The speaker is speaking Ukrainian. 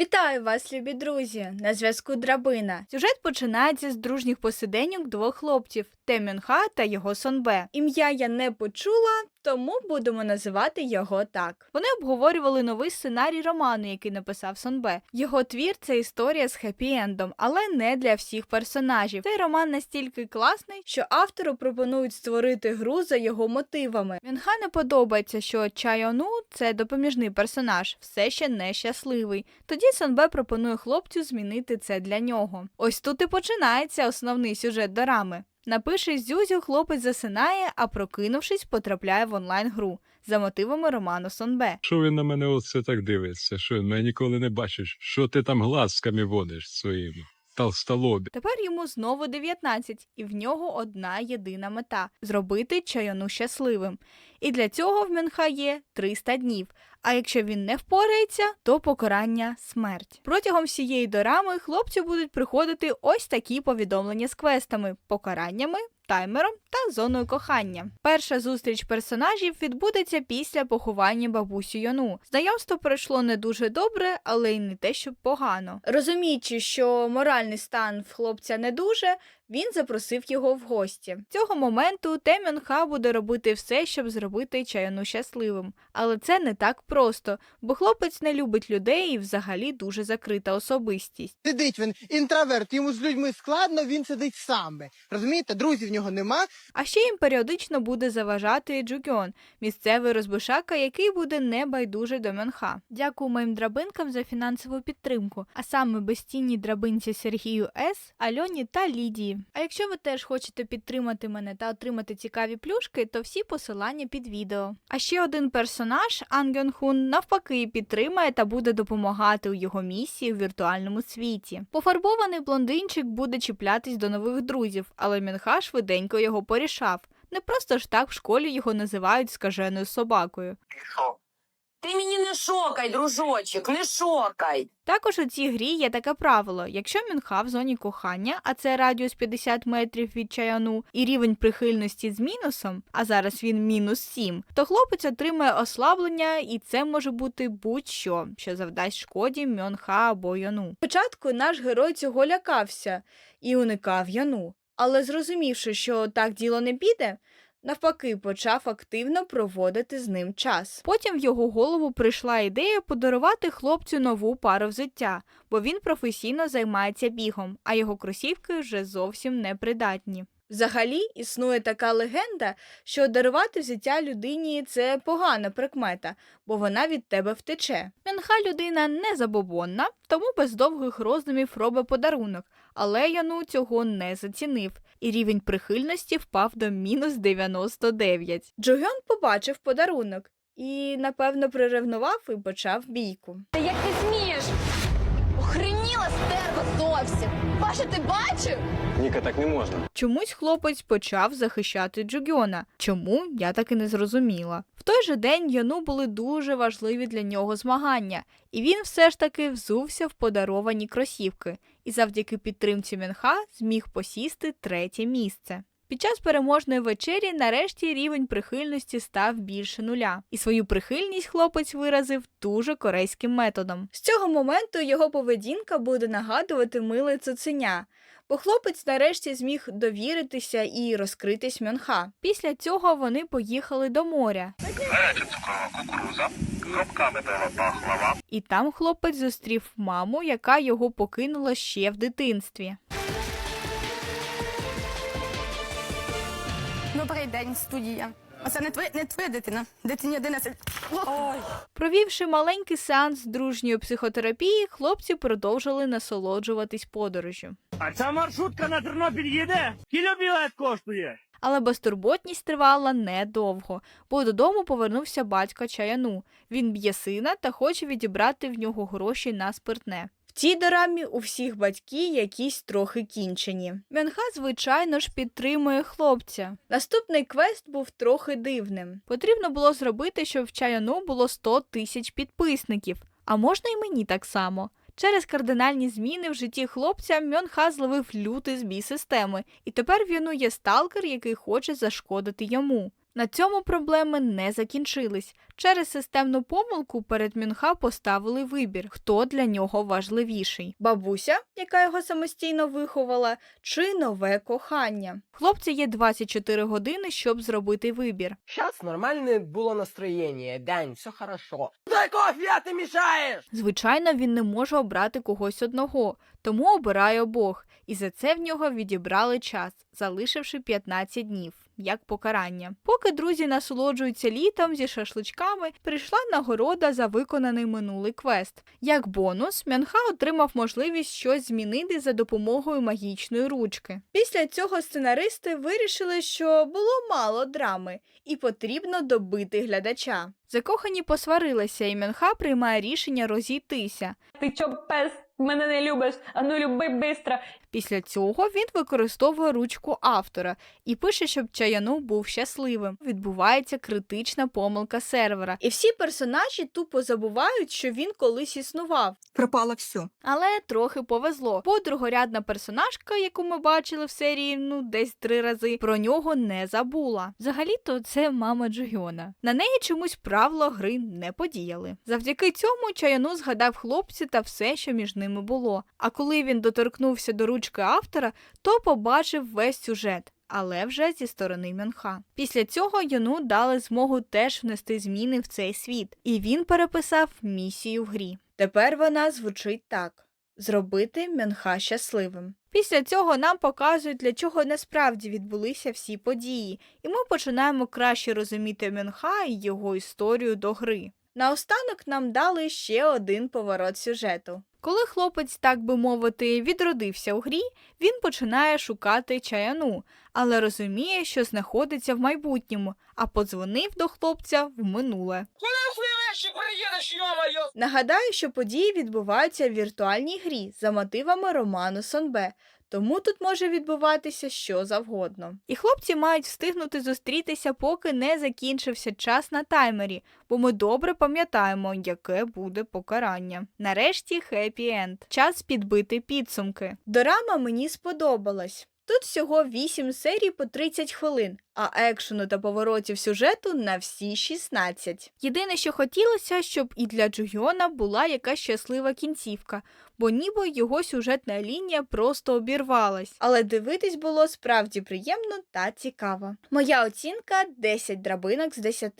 Вітаю вас, любі друзі! На зв'язку Драбина. Сюжет починається з дружніх посиденьок двох хлопців Темюнха та його Сонбе. Ім'я я не почула, тому будемо називати його так. Вони обговорювали новий сценарій роману, який написав Сонбе. Його твір це історія з хеппі-ендом, але не для всіх персонажів. Цей роман настільки класний, що автору пропонують створити гру за його мотивами. Мінха не подобається, що Чайону це допоміжний персонаж, все ще нещасливий. Тоді Сонбе пропонує хлопцю змінити це для нього. Ось тут і починається основний сюжет дорами. Напише Зюзю, хлопець засинає, а прокинувшись, потрапляє в онлайн-гру за мотивами роману Сонбе. Що він на мене оце так дивиться? Що він мене ніколи не бачиш? Що ти там глазками водиш своїми? Толстолобі. Тепер йому знову 19, і в нього одна єдина мета зробити чайону щасливим. І для цього в Мюнха є 300 днів. А якщо він не впорається, то покарання смерть. Протягом всієї дорами хлопцю будуть приходити ось такі повідомлення з квестами, покараннями, таймером та зоною кохання. Перша зустріч персонажів відбудеться після поховання бабусі Йону. Знайомство пройшло не дуже добре, але й не те, щоб погано. Розуміючи, що моральний стан в хлопця не дуже, він запросив його в гості. Цього моменту Тем'ян Ха буде робити все, щоб зробити чаяну щасливим. Але це не так просто, бо хлопець не любить людей і взагалі дуже закрита особистість. Сидить він інтроверт, йому з людьми складно, він сидить сам. Розумієте, друзів в нього нема. А ще їм періодично буде заважати Джугьон, місцевий розбишака, який буде небайдужий до Мюнха. Дякую моїм драбинкам за фінансову підтримку, а саме безцінній драбинці Сергію С, Альоні та Лідії. А якщо ви теж хочете підтримати мене та отримати цікаві плюшки, то всі посилання під відео. А ще один персонаж, Ангьон Хун, навпаки, підтримає та буде допомагати у його місії у віртуальному світі. Пофарбований блондинчик буде чіплятись до нових друзів, але Мінха швиденько його порішав. Не просто ж так в школі його називають скаженою собакою. Ти мені не шокай, дружочок, не шокай. Також у цій грі є таке правило: якщо Мюнха в зоні кохання, а це радіус 50 метрів від чаяну, і рівень прихильності з мінусом, а зараз він мінус 7, то хлопець отримає ослаблення, і це може бути будь-що, що завдасть шкоді Мюнха або Йону. Спочатку наш герой цього лякався і уникав Йону, але зрозумівши, що так діло не піде. Навпаки, почав активно проводити з ним час. Потім в його голову прийшла ідея подарувати хлопцю нову пару взуття, бо він професійно займається бігом, а його кросівки вже зовсім непридатні. Взагалі існує така легенда, що дарувати взуття людині це погана прикмета, бо вона від тебе втече. Мінха людина не забобонна, тому без довгих роздумів робить подарунок, але Яну цього не зацінив, і рівень прихильності впав до мінус 99. Джогьон побачив подарунок і, напевно, приревнував і почав бійку. Та як ти смієш? Охреніла стерва зовсім. Паша, ти бачив? Ніка, так не можна. Чомусь хлопець почав захищати Джугьона. Чому я так і не зрозуміла. В той же день Йону були дуже важливі для нього змагання, і він все ж таки взувся в подаровані кросівки, і завдяки підтримці Мінха зміг посісти третє місце. Під час переможної вечері нарешті рівень прихильності став більше нуля, і свою прихильність хлопець виразив дуже корейським методом. З цього моменту його поведінка буде нагадувати миле цуценя, бо хлопець нарешті зміг довіритися і розкритись Мюнха. Після цього вони поїхали до моря, Гаряча цукрова кукуруза, хрупка медова пахлава, і там хлопець зустрів маму, яка його покинула ще в дитинстві. Добрий день, студія. Оце не твоя, не твоя дитина. Дитині 11. Ой. Провівши маленький сеанс дружньої психотерапії, хлопці продовжили насолоджуватись подорожю. А ця маршрутка на Тернопіль їде? Кілька білет коштує? Але безтурботність тривала недовго, бо додому повернувся батько чаяну. Він б'є сина та хоче відібрати в нього гроші на спиртне. Цій дорамі у всіх батьки якісь трохи кінчені. Мянха, звичайно ж, підтримує хлопця. Наступний квест був трохи дивним. Потрібно було зробити, щоб в чаяну було 100 тисяч підписників, а можна й мені так само. Через кардинальні зміни в житті хлопця Мьонха зловив лютий збій системи, і тепер в Йону є сталкер, який хоче зашкодити йому. На цьому проблеми не закінчились. Через системну помилку перед Мюнха поставили вибір, хто для нього важливіший: бабуся, яка його самостійно виховала, чи нове кохання. Хлопці є 24 години, щоб зробити вибір. Сейчас нормальное было настроение, Дань, все хорошо. Дай кофе, а ты мешаешь! Звичайно, він не може обрати когось одного, тому обирає обох, і за це в нього відібрали час, залишивши 15 днів. Як покарання. Поки друзі насолоджуються літом зі шашличками, прийшла нагорода за виконаний минулий квест. Як бонус, Мянха отримав можливість щось змінити за допомогою магічної ручки. Після цього сценаристи вирішили, що було мало драми, і потрібно добити глядача. Закохані посварилися, і Мянха приймає рішення розійтися. Ти чо пес мене не любиш? Ану люби бистро. Після цього він використовує ручку автора і пише, щоб Чаяну був щасливим. Відбувається критична помилка сервера, і всі персонажі тупо забувають, що він колись існував. Пропало все. Але трохи повезло, бо другорядна персонажка, яку ми бачили в серії, ну десь три рази, про нього не забула. Взагалі-то це мама Джойона. На неї чомусь правила гри не подіяли. Завдяки цьому Чаяну згадав хлопці та все, що між ними було. А коли він доторкнувся до ручки автора, то побачив весь сюжет. Але вже зі сторони Мюнха. Після цього Йону дали змогу теж внести зміни в цей світ, і він переписав місію в грі. Тепер вона звучить так: зробити Мюнха щасливим. Після цього нам показують, для чого насправді відбулися всі події, і ми починаємо краще розуміти Мюнха і його історію до гри. Наостанок нам дали ще один поворот сюжету. Коли хлопець, так би мовити, відродився у грі, він починає шукати чаяну, але розуміє, що знаходиться в майбутньому, а подзвонив до хлопця в минуле. Нагадаю, що події відбуваються в віртуальній грі за мотивами роману Сонбе, тому тут може відбуватися що завгодно. І хлопці мають встигнути зустрітися, поки не закінчився час на таймері, бо ми добре пам'ятаємо, яке буде покарання. Нарешті хеппі енд. Час підбити підсумки. Дорама мені сподобалась. Тут всього 8 серій по 30 хвилин, а екшену та поворотів сюжету на всі 16. Єдине, що хотілося, щоб і для Джуйона була якась щаслива кінцівка, бо ніби його сюжетна лінія просто обірвалась. Але дивитись було справді приємно та цікаво. Моя оцінка 10 драбинок з 10.